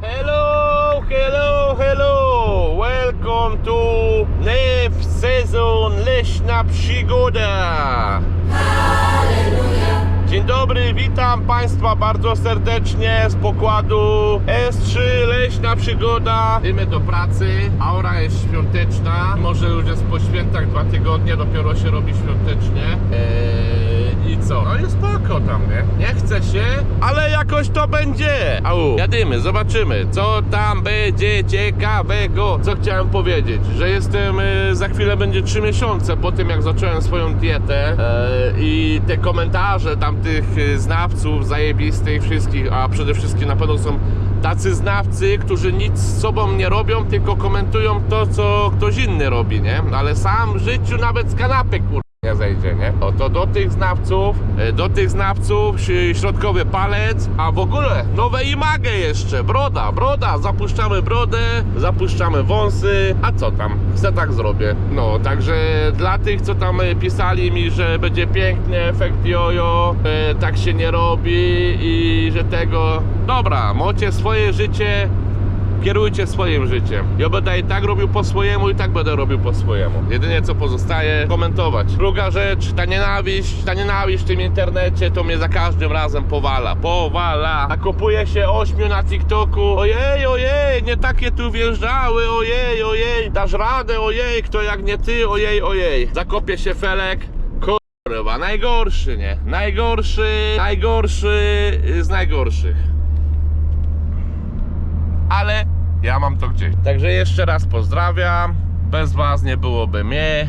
Hello, hello, hello! Welcome to Lew sezon Leśna Przygoda! Dobry, witam Państwa bardzo serdecznie z pokładu S3 Leśna Przygoda. Idziemy do pracy, aura jest świąteczna, może już jest po świętach dwa tygodnie, dopiero się robi świątecznie. Eee, I co? No jest spoko tam, nie? Nie chce się, ale jakoś to będzie. Au, jadymy, zobaczymy, co tam będzie ciekawego. Co chciałem powiedzieć, że jestem, e, za chwilę będzie 3 miesiące po tym, jak zacząłem swoją dietę e, i te komentarze tamtych e, znawców zajebistych wszystkich, a przede wszystkim na pewno są tacy znawcy, którzy nic z sobą nie robią, tylko komentują to, co ktoś inny robi, nie? Ale sam w życiu nawet z kanapy, kur nie zejdzie, nie? O to do tych znawców, e, do tych znawców środkowy palec, a w ogóle nowe imagę jeszcze, broda, broda, zapuszczamy brodę, zapuszczamy wąsy, a co tam? Chcę tak zrobię. No, także dla tych, co tam e, pisali mi, że będzie pięknie, efekt jojo, e, tak się nie robi i że tego... Dobra, macie swoje życie, Kierujcie swoim życiem. Ja będę i tak robił po swojemu i tak będę robił po swojemu. Jedynie co pozostaje, komentować. Druga rzecz, ta nienawiść, ta nienawiść w tym internecie to mnie za każdym razem powala. Powala. Nakopuje się ośmiu na TikToku. Ojej, ojej, nie takie tu wjeżdżały. Ojej, ojej, dasz radę, ojej, kto jak nie ty, ojej, ojej. Zakopie się Felek. Kurwa, najgorszy, nie? Najgorszy, najgorszy z najgorszych ale ja mam to gdzieś. Także jeszcze raz pozdrawiam. Bez Was nie byłoby mnie.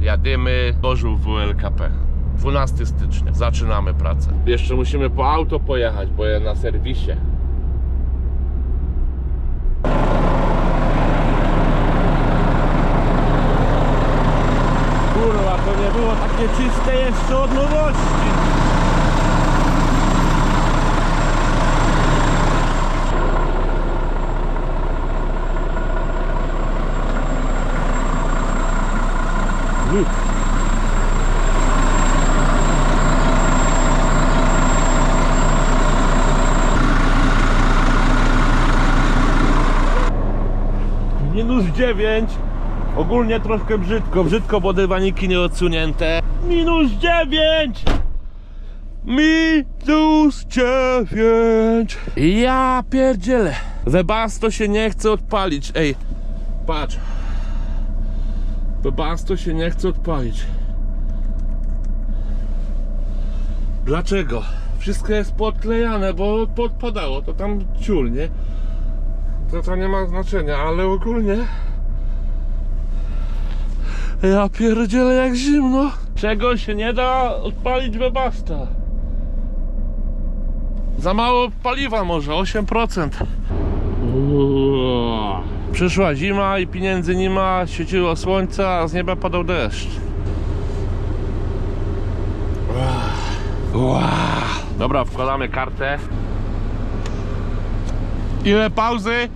Jadymy Bożu WLKP. 12 stycznia. Zaczynamy pracę. Jeszcze musimy po auto pojechać, bo ja na serwisie. Kurwa, to nie było takie czyste jeszcze od nowości. Minus 9. Ogólnie troszkę brzydko. Brzydko, bo dywaniki nie odsunięte. Minus 9! Minus 9! Ja pierdzielę. Webasto się nie chce odpalić. Ej, patrz. Webasto się nie chce odpalić. Dlaczego? Wszystko jest podklejane, bo podpadało, to tam ciul, nie? To to nie ma znaczenia, ale ogólnie... Ja pierdzielę jak zimno. Czego się nie da odpalić Webasta? Za mało paliwa może, 8%. Uuu. Przyszła zima i pieniędzy nie ma, świeciło słońce, a z nieba padał deszcz. Dobra, wkładamy kartę. Ile pauzy?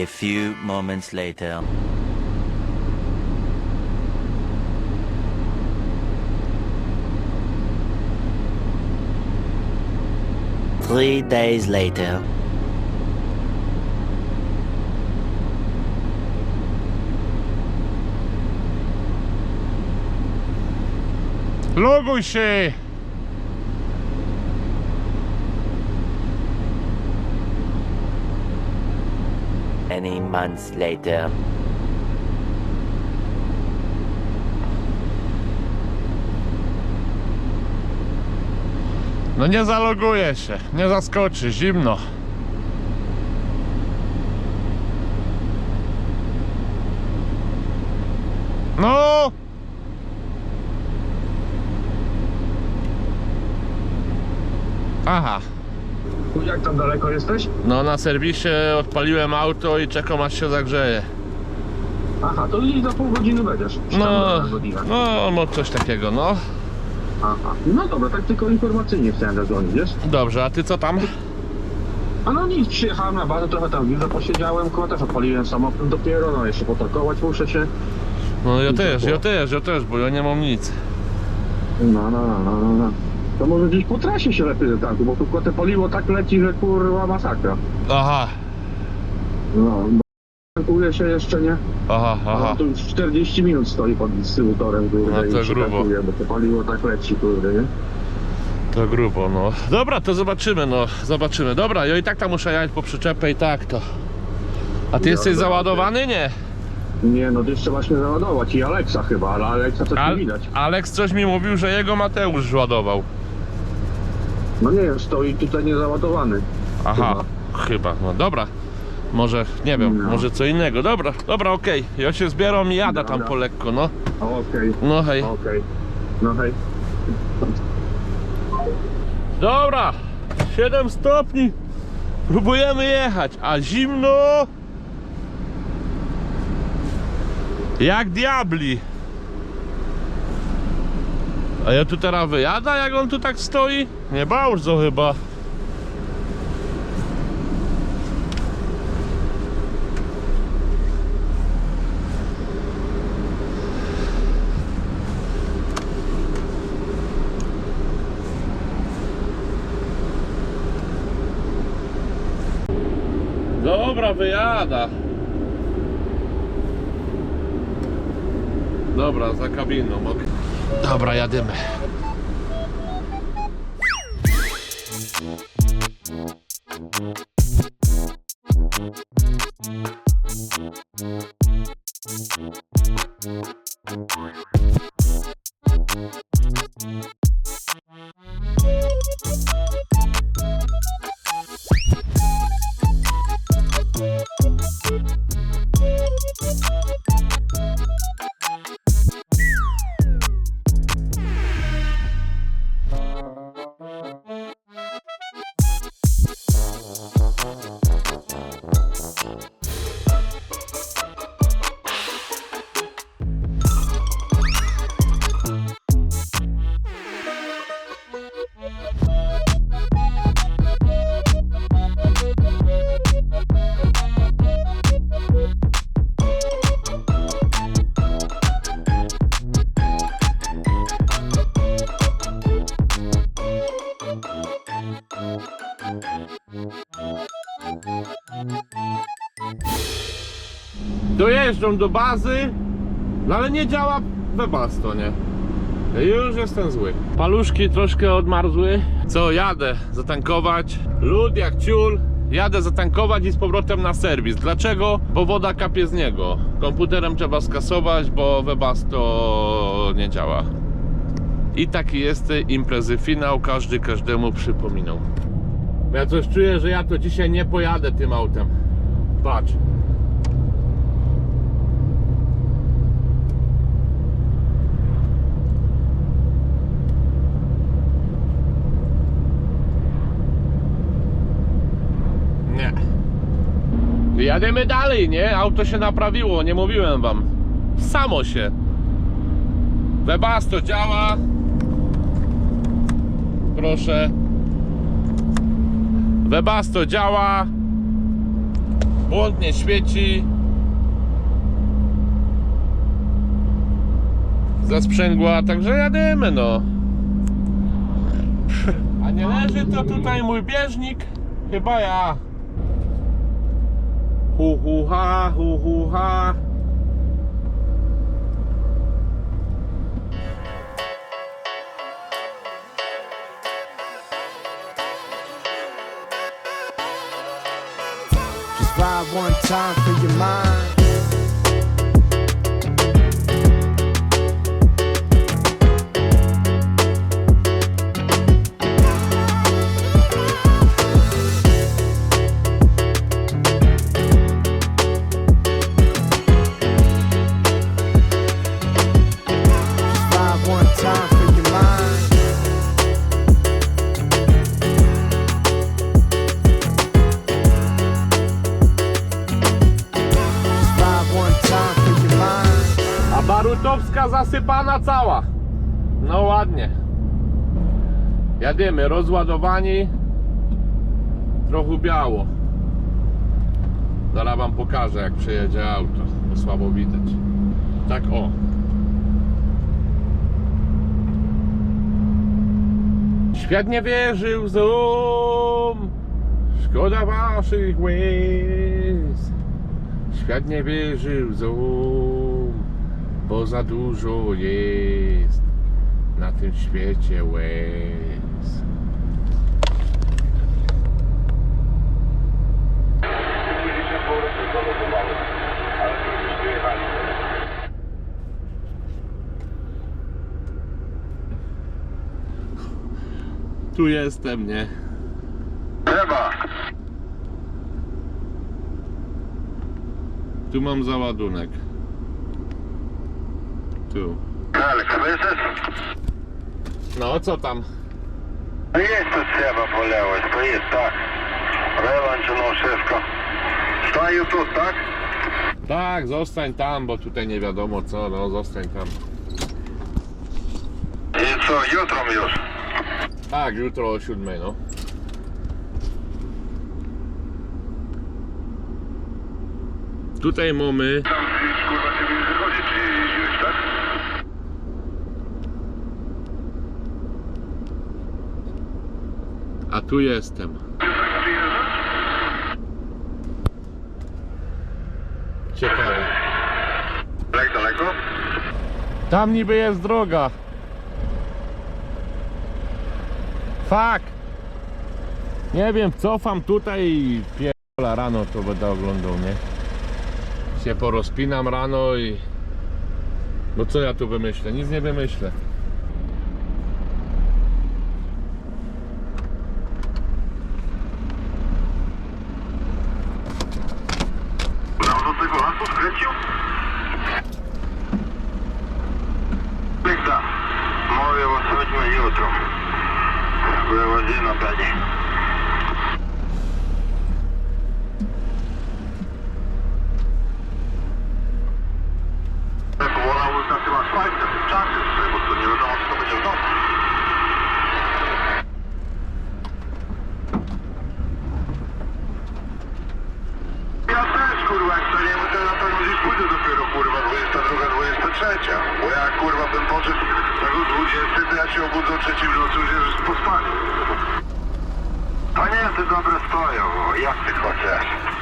A few moments later. Three days later. Się! Many months later. No nie zaloguje się, nie zaskoczy, zimno. No! Aha. Jak tam daleko jesteś? No na serwisie odpaliłem auto i czekam aż się zagrzeje. Aha, to i za pół godziny będziesz. Czy No, no, no coś takiego, no. Aha. No dobra, tak tylko informacyjnie chciałem zadzwonić, wiesz? Dobrze, a ty co tam? A no nic, przyjechałem na bazę, trochę tam widzę, posiedziałem, koło też odpaliłem samochód dopiero, no jeszcze potankować muszę się. No ja też, ja też, ja też, bo ja nie mam nic. No, no, no, no, no, no. To może gdzieś po trasie się lepiej tanku, bo tu kotę paliwo tak leci, że kurwa masakra. Aha, No, bo tankuje się jeszcze, nie? aha, aha. No, to już 40 minut stoi pod dystrybutorem, kurde, No to i się grubo. tankuje, bo to paliwo tak leci, kurde, nie? To grubo, no. Dobra, to zobaczymy, no. Zobaczymy. Dobra, ja i tak tam muszę jechać po przyczepę i tak to. A ty Ja jesteś załadowany? Nie. Nie, no to jeszcze właśnie załadować i Aleksa chyba, ale Aleksa coś Al nie widać. Alex coś mi mówił, że jego Mateusz ładował. No nie wiem, stoi tutaj niezaładowany. Aha, chyba. No dobra. Może, nie wiem, No. może co innego. Dobra, dobra, okej. Ja się zbieram i jadę tam Dobra. po lekko, no. Okej, No hej. okej. No hej. Dobra, 7 stopni. Próbujemy jechać, a zimno. Jak diabli. A ja tu teraz wyjada, jak on tu tak stoi? Nie bardzo chyba. Dobra, wyjada. Dobra, za kabiną, ok. Dobra, jadymy. Dojeżdżam do bazy, no ale nie działa Webasto, nie? Już jestem zły. Paluszki troszkę odmarzły. Co, jadę zatankować. Lód jak ciul. Jadę zatankować i z powrotem na serwis. Dlaczego? Bo woda kapie z niego. Komputerem trzeba skasować, bo Webasto nie działa. I taki jest imprezy finał. Każdy każdemu przypominał. Ja coś czuję, że ja to dzisiaj nie pojadę tym autem. Patrz. Nie. Jadziemy dalej, nie? Auto się naprawiło, nie mówiłem wam. Samo się. Webasto działa. Proszę. Webasto działa. Błąd nie świeci. Zasprzęgła, także jadymy no. A nie leży to tutaj mój bieżnik? Chyba ja. Hu hu ha, hu hu ha. One time for your mind. Jadymy, rozładowani. Trochę biało. Zaraz wam pokażę jak przejedzie auto, bo słabo widać. Tak o. Świat nie wierzył Zoom. Szkoda waszych łez. Świat nie wierzył Zoom, bo za dużo jest na tym świecie łez. Tu jestem, nie? Trzeba. Tu mam załadunek. Tu. Ale słyszysz? No, co tam? No jest to trzeba po lewej, to jest tak. Rewanż, no wszystko. Staju tu, tak? Tak, zostań tam, bo tutaj nie wiadomo co, no zostań tam. I co, jutro już? Tak, jutro o siódmej, no. Tutaj mamy? A tu jestem. Ciekawe. Jak daleko? Tam niby jest droga. Fak! Nie wiem, cofam tutaj i pierdola rano to będę oglądał, nie? Się porozpinam rano i... No co ja tu wymyślę? Nic nie wymyślę. Tam do tego lasu skręcił? Pykta. Mówię, bo chodźmy jutro. Wychodzi na pewnie. Tak, wolałbym na tym asfalcie, w tym czasie, bo to nie wiadomo, co to będzie w domu. Ja też kurwa, staniemy to gdzieś pójdę dopiero kurwa 22, 23. Bo ja kurwa bym poszedł tego 20, to ja się obudzę o trzeciej w nocy już jest po spaniu. Panienty dobre stoją, jak ty chcesz?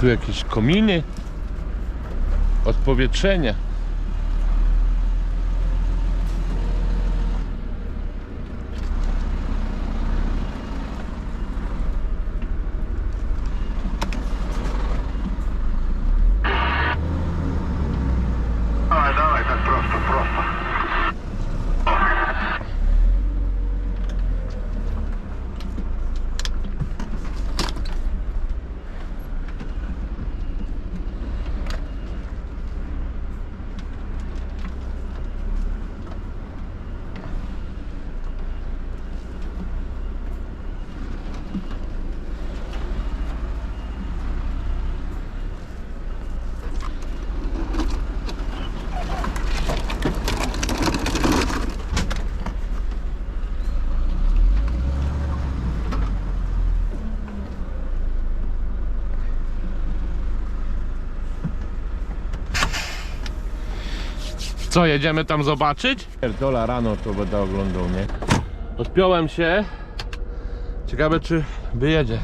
Tu jakieś kominy. Odpowietrzenia. Co, jedziemy tam zobaczyć? Pierdola rano to będę oglądał, nie? Odpiąłem się. Ciekawe czy wyjedzie.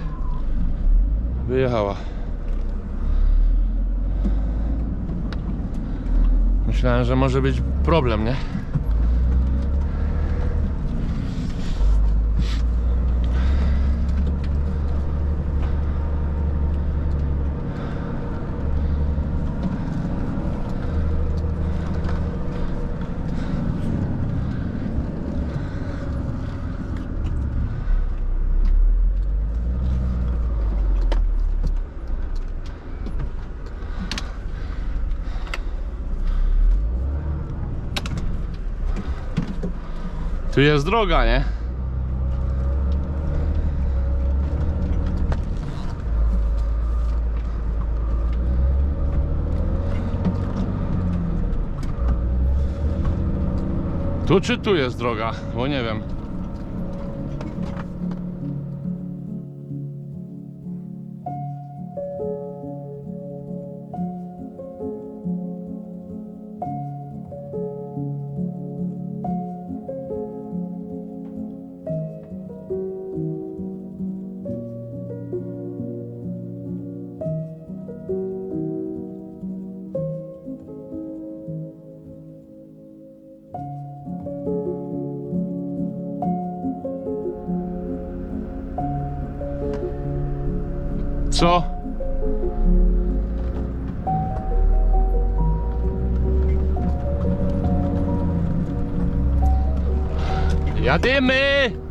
Wyjechała. Myślałem, że może być problem, nie? Jest droga, nie? Tu czy tu jest droga? Bo nie wiem. Co? Jadymy!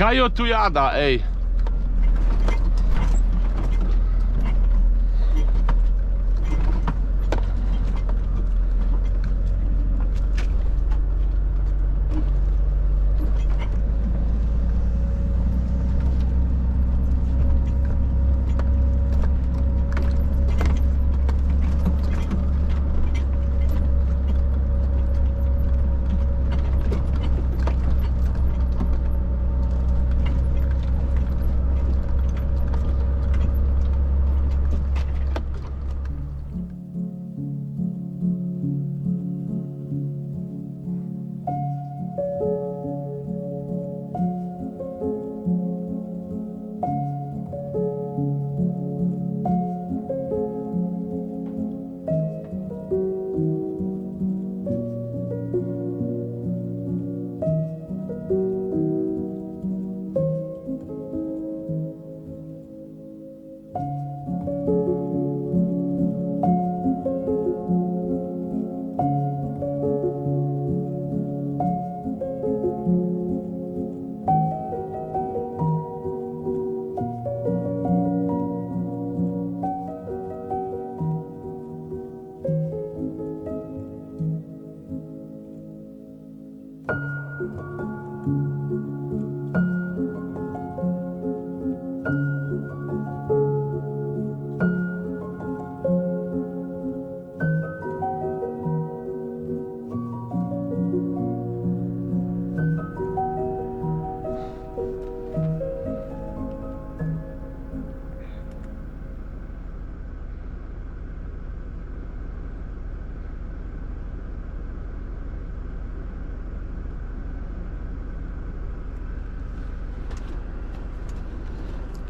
Kajo tu jada, ej.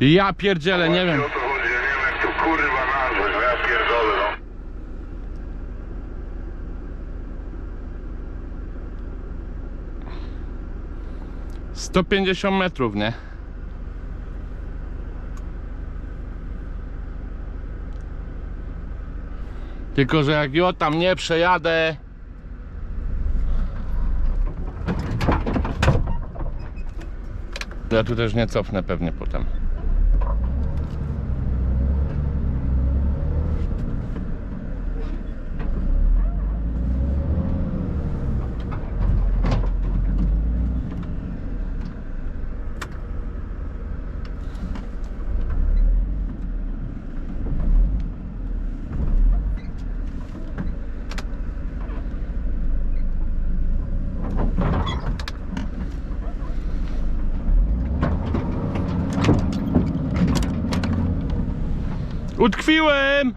Ja pierdzielę, nie wiem. O to chodzi, ja nie wiem jak to kurwa nazwać, no ja pierdolę, no. Sto pięćdziesiąt metrów, nie? Tylko, że jak ja tam nie przejadę Ja tu też nie cofnę pewnie potem Utkwiłem!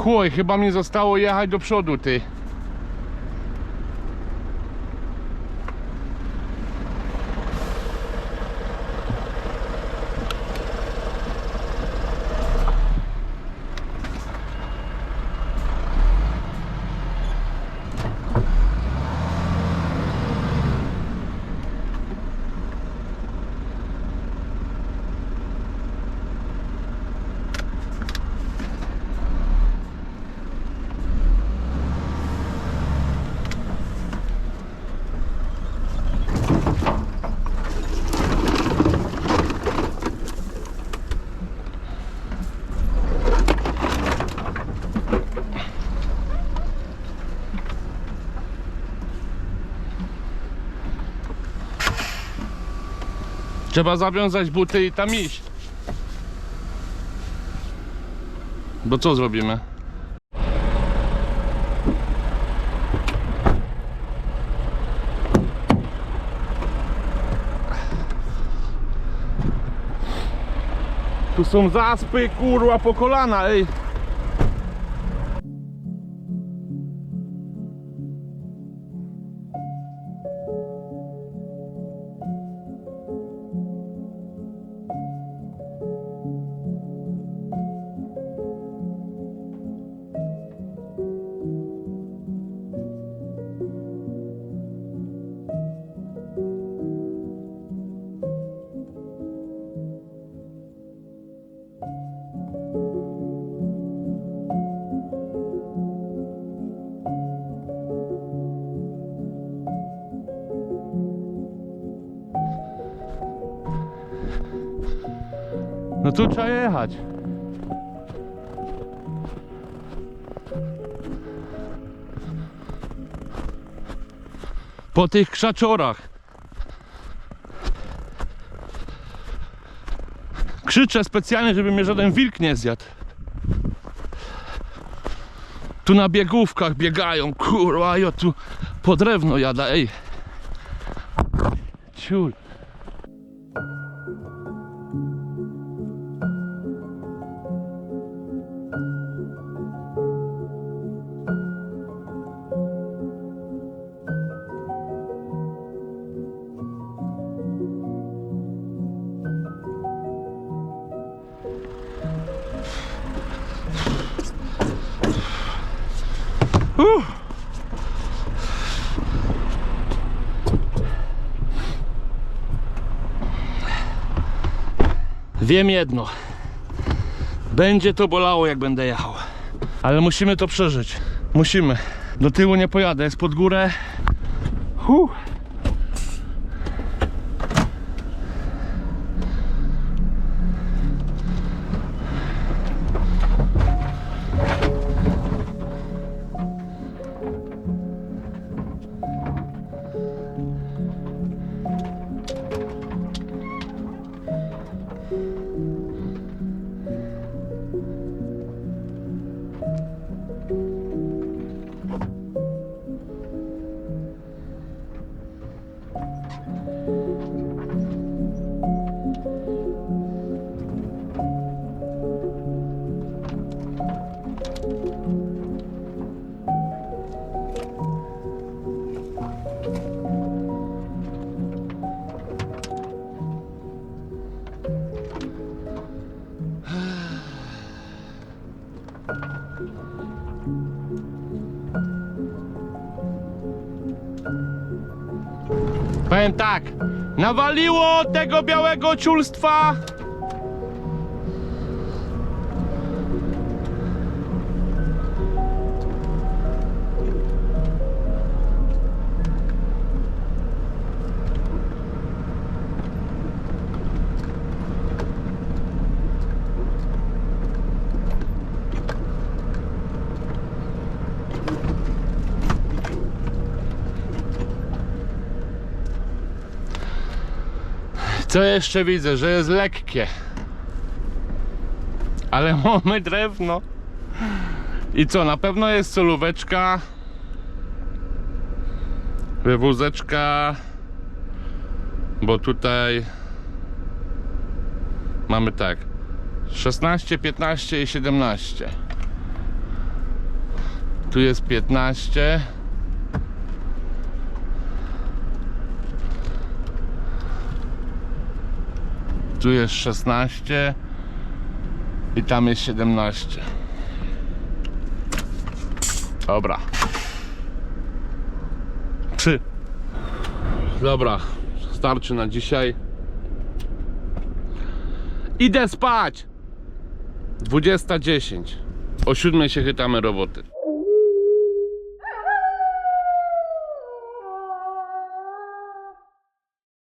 Chuj, chyba mi zostało jechać do przodu, ty. Trzeba zawiązać buty i tam iść. Bo co zrobimy? Tu są zaspy, kurwa, po kolana, ej. Tu trzeba jechać. Po tych krzaczorach. Krzyczę specjalnie, żeby mnie żaden wilk nie zjadł. Tu na biegówkach biegają, kurwa, ja tu po drewno jada, ej. Ciul. Wiem jedno. Będzie to bolało, jak będę jechał. Ale musimy to przeżyć. Musimy. Do tyłu nie pojadę, jest pod górę. Huh. Powiem tak, nawaliło tego białego ciulstwa. Co jeszcze widzę, że jest lekkie. Ale mamy drewno. I co, na pewno jest solóweczka. Wywózeczka. Bo tutaj mamy tak 16, 15 i 17. Tu jest 15. Tu jest 16 i tam jest 17. Dobra. Trzy. Dobra, starczy na dzisiaj. Idę spać. 20.10. O 7 się chytamy roboty.